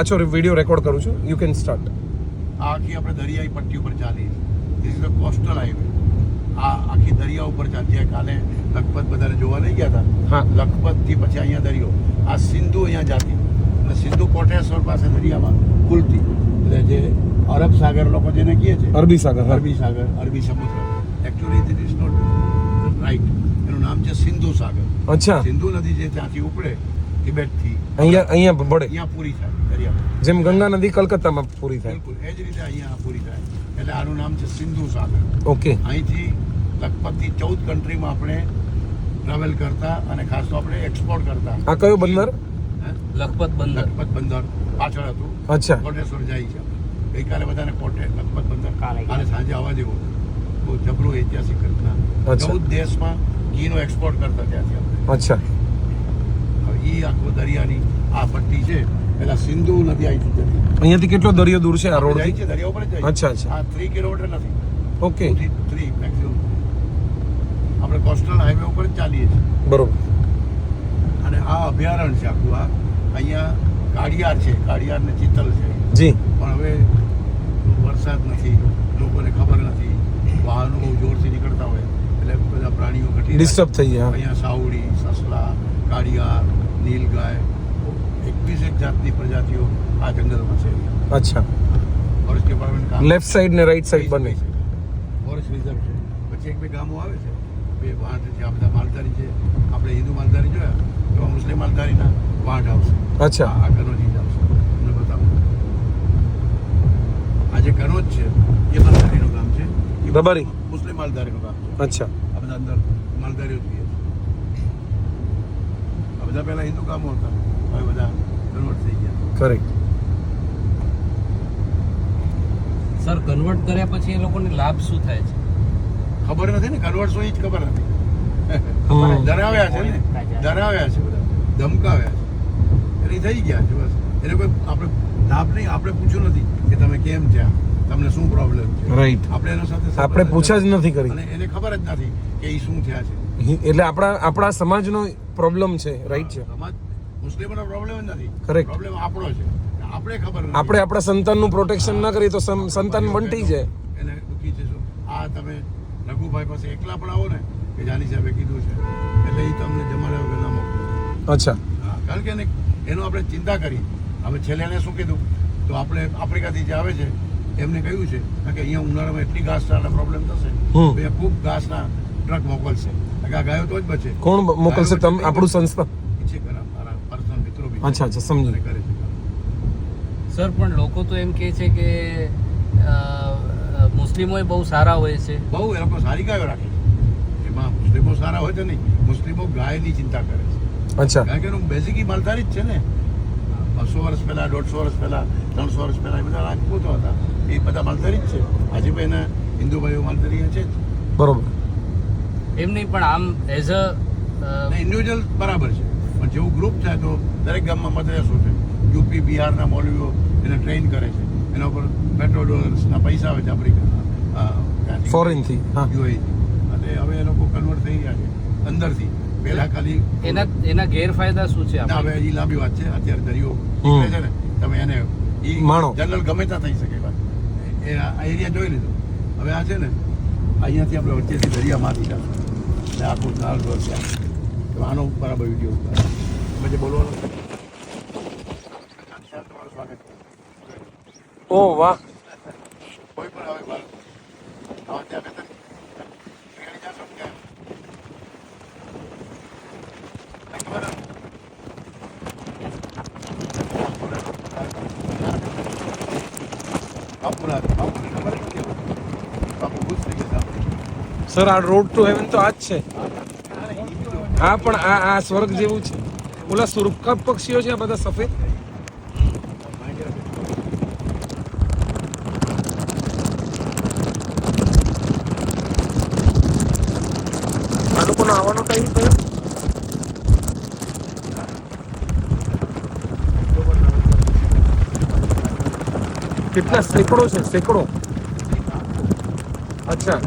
પાછો video record કરું છું. યુ કેન સ્ટાર્ટ આ આખી આપણે દરિયાઈ પટ્ટી ઉપર ચાલી this is the coastal highway આ આખી દરિયા ઉપર ચાલી જાય કાલે લખપત બધાને જોવા લઈ ગયા હા. હતા? લખપતથી પછી અહીંયા દરિયો. આ સિંધુ અહીંયા જાતી. અને સિંધુ કોટેશ્વર પાસે દરિયામાં ખુલતી. એટલે જે અરબ સાગર લોકો જેને કહે છે અરબી સાગર અરબી સાગર અરબી સમુદ્ર. Actually it is not right એનું નામ છે સિંધુ સાગર. અચ્છા. સિંધુ નદી જે ત્યાંથી ઉપડે તિબેટથી અહીંયા અહીંયા પડે અહીંયા પૂરી થાય. દરિયામાં જેમ ગંગા નદી કલકત્તામાં પૂરી થાય. બિલકુલ એ જ રીતે અહીંયા પૂરી થાય. એટલે આનું નામ છે સિંધુ સાગર. ઓકે. અહીંથી લગભગથી ચૌદ કન્ટ્રીમાં આપણે ટ્રાવેલ કરતા અને ખાસ તો આપણે એક્સપોર્ટ કરતા. આ કયો બંદર? લખપત બંદર. લખપત બંદર. પાછળ હતું. અચ્છા. કોટેશ્વર જાય છે. ગઈકાલે બધાને કોટે લખપત બંદર. કાલે કાલે સાંજે આવવા જેવું. બહુ જબરું ઐતિહાસિક ઘટના. ચૌદ દેશમાં ઘીનો એક્સપોર્ટ કરતા ત્યાંથી આપણે. અચ્છા. એ આખો દરિયાની આ પટ્ટી છે. પેલા સિંધુ નદી આવી જતી અહીંયાથી કેટલો દરિયો દૂર છે? આ રોડ જાય છે દરિયા ઉપર જાય છે. અચ્છા, અચ્છા. આ થ્રી કિલોમીટર નથી. ઓકે. થ્રી મેક્સિમમ આપણે કોસ્ટલ હાઈવે ઉપર જ ચાલીએ છીએ. બરોબર. અને આ અભયારણ્ય છે આખું આ અહીંયા કાળિયાર છે કાળિયાર ને ચિતલ છે. જી. પણ હવે વરસાદ નથી લોકોને ખબર નથી. વાહનો બહુ જોરથી નીકળતા હોય એટલે બધા પ્રાણીઓ ઘટી ડિસ્ટર્બ થઈ ગયા અહીંયા સાવડી સસલા કાળિયાર નીલગાય એકવીસ એક જાતની પ્રજાતિઓ આ જંગલમાં છે. અચ્છા. ફોરેસ્ટ ડિપાર્ટમેન્ટ લેફ્ટ સાઈડ ને રાઈટ સાઈડ બંને. ફોરેસ્ટ રિઝર્વ છે. પછી એક બે ગામો આવે છે. બે વાંટ છે આ બધા માલધારી છે. આપણે હિન્દુ માલધારી જોયા? તો મુસ્લિમ માલધારીના વાંટ આવશે. અચ્છા. આ કનોજ આવશે. તમને બતાવું. આ જે કનોજ છે એ માલધારીનું ગામ છે. રબારી? મુસ્લિમ માલધારીનું ગામ છે. અચ્છા. આ બધા અંદર માલધારીઓ જોઈએ છે. આ બધા પહેલાં હિન્દુ ગામો હતા. હવે બધા કન્વર્ટ થઈ ગયા. કરેક્ટ સર કન્વર્ટ કર્યા પછી એ લોકોને લાભ શું થાય છે? ખબર નથી ને કન્વર્ટ શું એ જ ખબર નથી. ડરાવ્યા છે ને ડરાવ્યા છે બધા. ધમકાવ્યા છે. એટલે થઈ ગયા છે બસ. એટલે કોઈ આપણે લાભ નહીં આપણે પૂછ્યું નથી કે તમે કેમ છે તમને શું પ્રોબ્લેમ છે. રાઈટ આપણે એના સાથે આપણે પૂછા જ નથી કરી. અને એને ખબર જ નથી કે એ શું થયા છે. એટલે આપણા આપણા સમાજનો પ્રોબ્લેમ છે રાઈટ છે. સમાજ મુસ્લિમોનો પ્રોબ્લેમ નથી. કરેક્ટ પ્રોબ્લેમ આપણો છે. આપણે ખબર નથી. આપણે આપણા સંતાનનું પ્રોટેક્શન ના કરીએ તો સંતાન બંટી જાય. એને દુખી છે આ તમે રઘુભાઈ પાસે એકલા પણ આવો ને કે જાની સાહેબે કીધું છે. એટલે એ તમને જમાડ્યા વગર ના મોકલું. અચ્છા. કારણ કે એનો આપણે ચિંતા કરી. હવે છેલ્લે એને શું કીધું? તો આપણે આફ્રિકાથી જે આવે છે એમને કહ્યું છે કે અહીંયા ઉનાળામાં એટલી ઘાસના પ્રોબ્લેમ થશે. ખૂબ ઘાસના ટ્રક મોકલશે. આ ગાયો તો જ બચે. કોણ મોકલશે? તમે આપણું સંસ્થા એ છે ખરા મારા પર્સનલ મિત્રો બી છે. અચ્છા, અચ્છા, સમજી. સર પણ લોકો તો એમ કહે છે કે મુસ્લિમો બહુ સારા હોય છે. બહુ એ લોકો સારી ગાયો રાખે છે. એમાં મુસ્લિમો સારા હોય તો નહીં મુસ્લિમો ગાયની ચિંતા કરે છે. અચ્છા. કારણ કે એનું બેઝિક માલધારી જ છે ને. બસો વર્ષ પહેલા દોઢસો વર્ષ પહેલા ત્રણસો વર્ષ પહેલા એ બધા રાજપૂતો હતા. એ બધા માલધારી જ છે. આજે પણ એના હિન્દુ ભાઈઓ માલધારી છે બરોબર. એમ નહીં પણ આમ એઝ અ ઇન્ડિવિજ્યુઅલ બરાબર છે. પણ જેવું ગ્રુપ થાય તો દરેક ગામમાં મદ્રેસો છે. યુપી બિહારના મૌલવીઓ એને ટ્રેન કરે છે. એના ઉપર પેટ્રોલ ડોલર્સના પૈસા આવે છે આપણી ફોરેનથી અને હવે એ લોકો કન્વર્ટ થઈ ગયા છે. અંદરથી. પહેલા ખાલી એના એના ગેરફાયદા શું છે હવે એ લાંબી વાત છે. અત્યારે દરિયો છે ને તમે એને ઈ માણો. જનરલ ગમે ત્યાં થઈ શકે વાત. એ આ એરિયા જોઈ લીધો. હવે આ છે ને અહીંયાથી આપણે વચ્ચેથી દરિયામાંથી જશું. આખું નાળ રોડ આનો બરાબર વીડિયો ઉતાર. જે બોલવાનું. ઓ વાહ. કોઈ પણ આવે બાર આવા ત્યાં બેઠા. શિયાળી જાશો ને ક્યાં? કંઈ ખબર નથી. બાપુના બાપુને ખબર જ કેવું બાપુ ખુશ થઈ ગયા સર આ રોડ ટુ હેવન તો આ જ છે. હા પણ આ આ સ્વર્ગ જેવું છે. ઓલા સુરખા પક્ષીઓ છે આ બધા સફેદ? આ લોકોનો આવવાનો ટાઈમ કયો કેટલા સેંકડો છે સેંકડો. અચ્છા.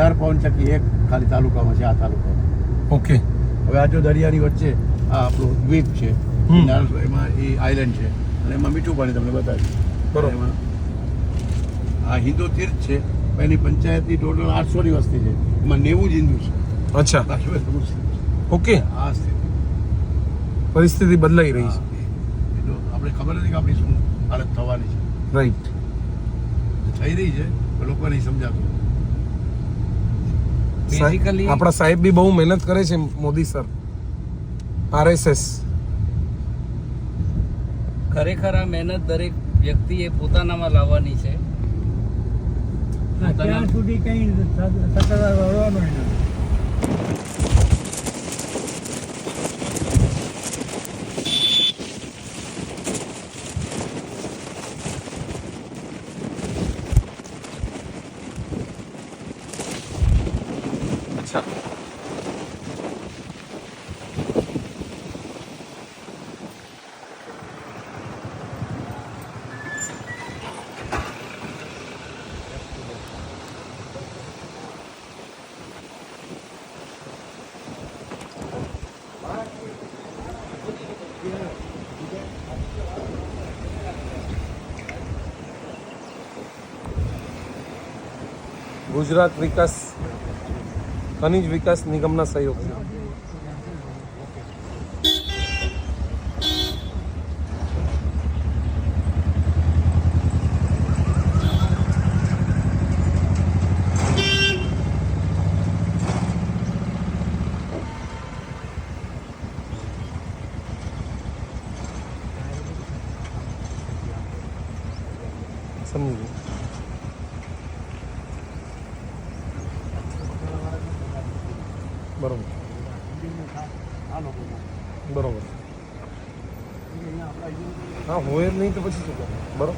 હજાર પવન ચક્કી એક ખાલી તાલુકામાં છે આ તાલુકામાં. ઓકે હવે આ જો દરિયાની વચ્ચે આ આપણું દ્વીપ છે એમાં એ આઇલેન્ડ છે અને એમાં મીઠું પાણી તમને બતાવ્યું બરોબર. આ હિન્દુ તીર્થ છે એની પંચાયતની ટોટલ આઠસો ની વસ્તી છે. એમાં નેવું જ હિન્દુ છે. અચ્છા. ઓકે આ સ્થિતિ. પરિસ્થિતિ બદલાઈ રહી છે. આપણે ખબર નથી કે આપણી શું હાલત થવાની છે. રાઈટ થઈ રહી છે લોકોને લોકો સમજાતું. Basically- આપણા સાહેબ બી બહુ મહેનત કરે છે મોદી સર. આરએસએસ ખરેખર આ મહેનત દરેક વ્યક્તિએ પોતાનામાં લાવવાની છે. ત્યાં સુધી કઈ સત્તાધાર વળવાનો ગુજરાત વિકાસ ખનિજ વિકાસ નિગમના સહયોગથી સમજી ગયો બરોબર. બરોબર. હા હોય જ નહીં તો પછી શું બરોબર.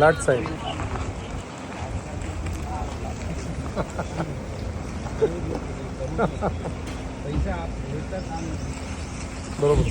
લાટ સાહેબ. પૈસા બરોબર.